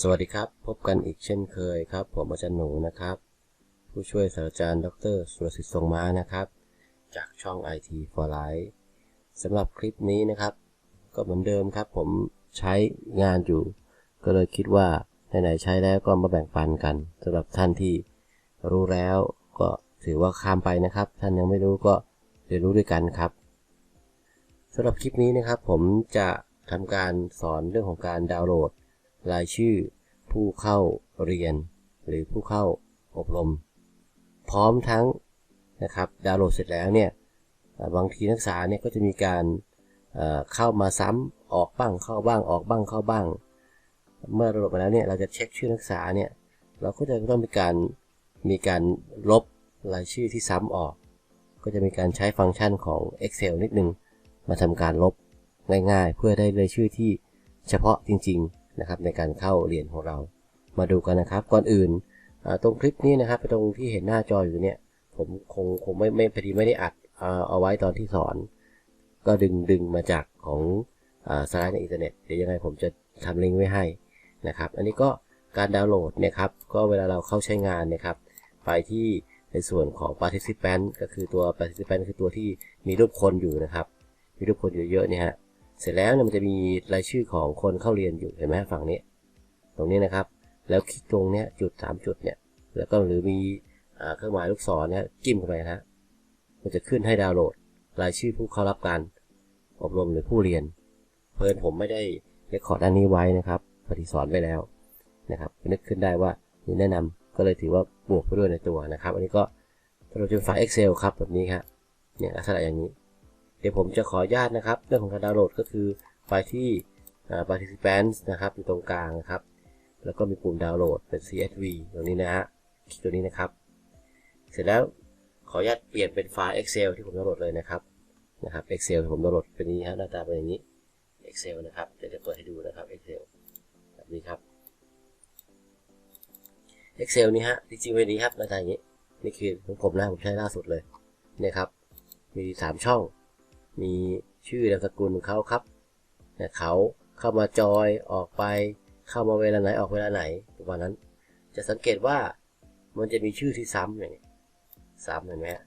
สวัสดีครับ พบกันอีกเช่นเคยครับ ผมอาจารย์หนูนะครับ ผู้ช่วยศาสตราจารย์ ดรสุรสิทธิ์ทรงม้านะครับ จากช่อง IT for Life สำหรับคลิปนี้นะครับ ก็เหมือนเดิมครับ ผมใช้งานอยู่ ก็เลยคิดว่าไหนๆใช้แล้วก็มาแบ่งปันกันสำหรับท่านที่รู้แล้วก็ถือว่าข้ามไปนะครับ ท่านยังไม่รู้ก็เรียนรู้ด้วยกันครับสำหรับคลิปนี้นะครับ ผมจะทำการสอนเรื่องของการดาวน์โหลด รายชื่อ ผู้เข้าเรียน หรือผู้เข้าอบรม พร้อมทั้งนะครับดาวน์โหลดเสร็จแล้วเนี่ยบางทีนักศึกษาเนี่ยก็จะมีการเข้ามาซ้ำออกบ้างเข้าบ้างออกบ้างเข้าบ้าง เมื่อดาวน์โหลดมาแล้วเนี่ยเราจะเช็คชื่อนักศึกษาเนี่ยเราก็จะต้องมีการมีการลบรายชื่อที่ซ้ำออก ก็จะมีการใช้ฟังก์ชันของ Excel นิดนึง มาทำการลบง่ายๆ เพื่อได้รายชื่อที่เฉพาะจริง ๆ นะครับในการเข้าเรียนของเรา มาดูกันนะครับ ก่อนอื่นตรงคลิปนี้นะครับตรงที่เห็นหน้าจออยู่เนี่ยผมคงคงไม่ไม่พอดีไม่ได้อัดเอาไว้ตอนที่สอน ก็ดึงดึงมาจากของสไลด์ในอินเทอร์เน็ตเดี๋ยวยังไงผมจะทำลิงก์ไว้ให้นะครับ อันนี้ก็การดาวน์โหลดเนะครับ ก็เวลาเราเข้าใช้งานนะครับ ไปที่ในส่วนของ participant ก็คือตัว participant คือตัวที่มีรูปคนอยู่นะครับ มีรูปคนอยู่เยอะเนี่ยฮะ เสร็จแล้วเนี่ยมันจะมีรายชื่อของคนเข้าเรียนอยู่เห็นไหมฝั่งนี้ ตรงนี้นะครับ แล้วคลิกตรงเนี้ยจุด 3 จุดเนี่ย แล้วก็หรือมีอเครื่องหมายลูกศรเนี่ยจิ้มเข้าไปนะมันจะขึ้นให้ดาวน์โหลด รายชื่อผู้เข้ารับการอบรมหรือผู้เรียน เพิ่นผมไม่ได้เรคคอร์ดอันนี้ไว้นะครับพอดีสอนไปแล้วนะครับนึกขึ้นได้ว่านี่แนะนำก็เลยถือว่าบวกไปด้วยในตัวนะครับ อันนี้ก็เราจะเป็นไฟล์ Excel ครับแบบนี้ครับเนี่ยลักษณะอย่างนี้ ดี๋ยวผมจะขออนุญาตนะครับ เรื่องของการดาวน์โหลดก็คือไปที่ participants นะครับอยู่ตรงกลางนะครับ แล้วก็มีปุ่มดาวน์โหลดเป็น CSV ตรงนี้นะฮะคลิกตัวนี้นะครับ เสร็จแล้วขออนุญาตเปลี่ยนเป็นไฟล์ Excel ที่ผมดาวน์โหลดเลยนะครับนะครับ Excel ที่ผมดาวน์โหลดเป็นนี้ฮะหน้าตาเป็นอย่างนี้ Excel นะครับเดี๋ยวจะเปิดให้ดูนะครับ Excel แบบนี้ครับ Excel นี่ฮะจริงๆเป็นนี้ครับหน้าตาอย่างนี้นี่คือของผมนะผมใช้ล่าสุดเลยเนี่ยครับมี 3 ช่อง มีชื่อนามสกุลของเขาครับเนี่ยเขาเข้ามาจอยออกไป เข้ามาเวลาไหนออกเวลาไหนประมาณนั้น จะสังเกตว่ามันจะมีชื่อที่ซ้ำอย่างนี้ซ้ำเห็นไหมฮะ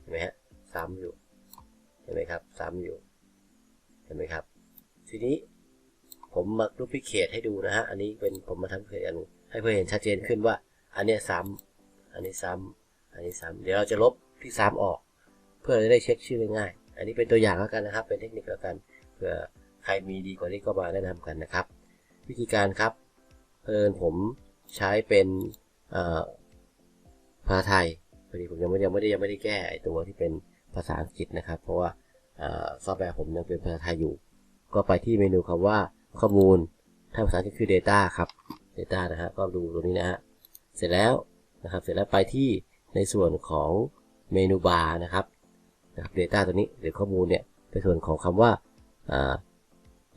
เห็นไหมฮะซ้ำอยู่เห็นไหมครับ ซ้ำอยู่เห็นไหมครับ ทีนี้ผมมาดูปพิเคทให้ดูนะฮะอันนี้เป็นผมมาทำเพื่อนให้เพื่อเห็นชัดเจนขึ้นว่า อันเนี้ยซ้ำอันนี้ซ้ำอันนี้ซ้ำเดี๋ยวเราจะลบที่ซ้ำออก เพื่อจะได้เช็คชื่อง่าย อันนี้เป็นตัวอย่างแล้วกันนะครับ เป็นเทคนิคแล้วกันเผื่อใครมีดีกว่านี้ก็มาแนะนำกันนะครับ วิธีการครับเพิ่นผมใช้เป็นภาษาไทยพอดีผมยังไม่ยังไม่ได้ยังไม่ได้แก้ไอตัวที่เป็นภาษาอังกฤษนะครับ เพราะว่าซอฟต์แวร์ผมยังเป็นภาษาไทยอยู่ ก็ไปที่เมนูคำว่าข้อมูลถ้าภาษาอังกฤษคือ data ครับ data นะฮะก็ดูตรงนี้นะฮะเสร็จแล้วนะครับเสร็จแล้วไปที่ในส่วนของเมนูบาร์นะครับ นะครับ data ตัวนี้หรือข้อมูลเนี่ยเป็นส่วนของคำว่าอ่า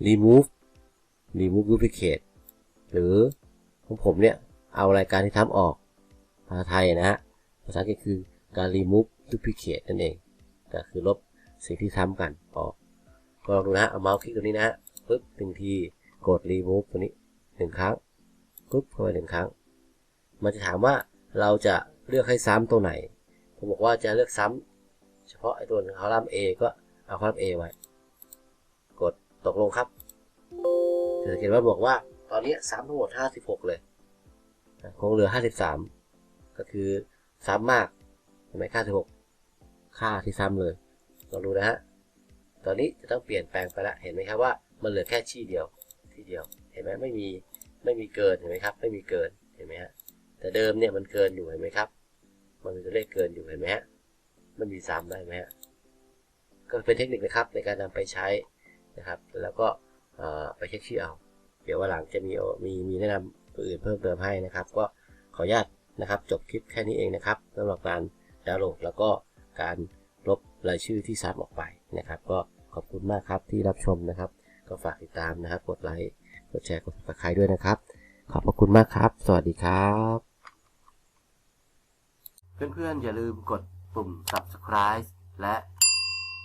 remove remove duplicate หรือของผมเนี่ย เอารายการที่ทำออกภาษาไทยนะฮะภาษาอังกฤษคือการ remove duplicate นั่นเองก็คือลบสิ่งที่ทำกันออก ก็ลองดูนะเอาเมาส์คลิกตัวนี้นะฮะปึ๊บหนึ่งทีกด remove ตัวนี้หนึ่งครั้งปึ๊บเข้าไปหนึ่งครั้ง มันจะถามว่าเราจะเลือกให้ซ้ำตัวไหน ผมบอกว่าจะเลือกซ้ำ เฉพาะไอ้ตัวคอลัมน์ A ก็เอาคอลัมน์ A ไว้ กดตกลงครับจะสังเกตว่าบอกว่าตอนนี้ซ้ำทั้งหมด 56 เลยคงเหลือ 53 ก็คือซ้ำมากเห็นไหมค่า 16 ค่าที่ซ้ำเลยลองดูนะฮะตอนนี้จะต้องเปลี่ยนแปลงไปล้วเห็นไหมครับว่ามันเหลือแค่ชี่เดียวที่เดียว เห็นไหมไม่มีไม่มีเกินเห็นไหมครับ ไม่มีเกินเห็นไหมฮะแต่เดิมเนี่ยมันเกินอยู่เห็นไหมครับ มันมีตัวเลขเกินอยู่เห็นไหมฮะ มันมีซ้ำได้ไหมฮะก็เป็นเทคนิคนะครับในการนำไปใช้นะครับ แล้วก็ไปเช็คชื่อเอา เดี๋ยววันหลังจะมีมีมีแนะนำตัวอื่นเพิ่มเติมให้นะครับ ก็ขออนุญาตนะครับ จบคลิปแค่นี้เองนะครับสำหรับการดาวน์โหลดแล้วก็การลบรายชื่อที่ซ้ำออกไปนะครับ ก็ขอบคุณมากครับที่รับชมนะครับ ก็ฝากติดตามนะครับ กดไลค์กดแชร์กด subscribe ด้วยนะครับ ขอบพระคุณมากครับ สวัสดีครับ เพื่อนๆอย่าลืมกด ปุ่ม subscribe และ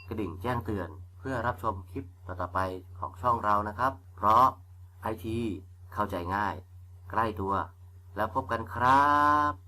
กระดิ่งแจ้งเตือน เพื่อรับชมคลิปต่อๆไปของช่องเรานะครับ เพราะไอทีเข้าใจง่าย ใกล้ตัว แล้วพบกันครับ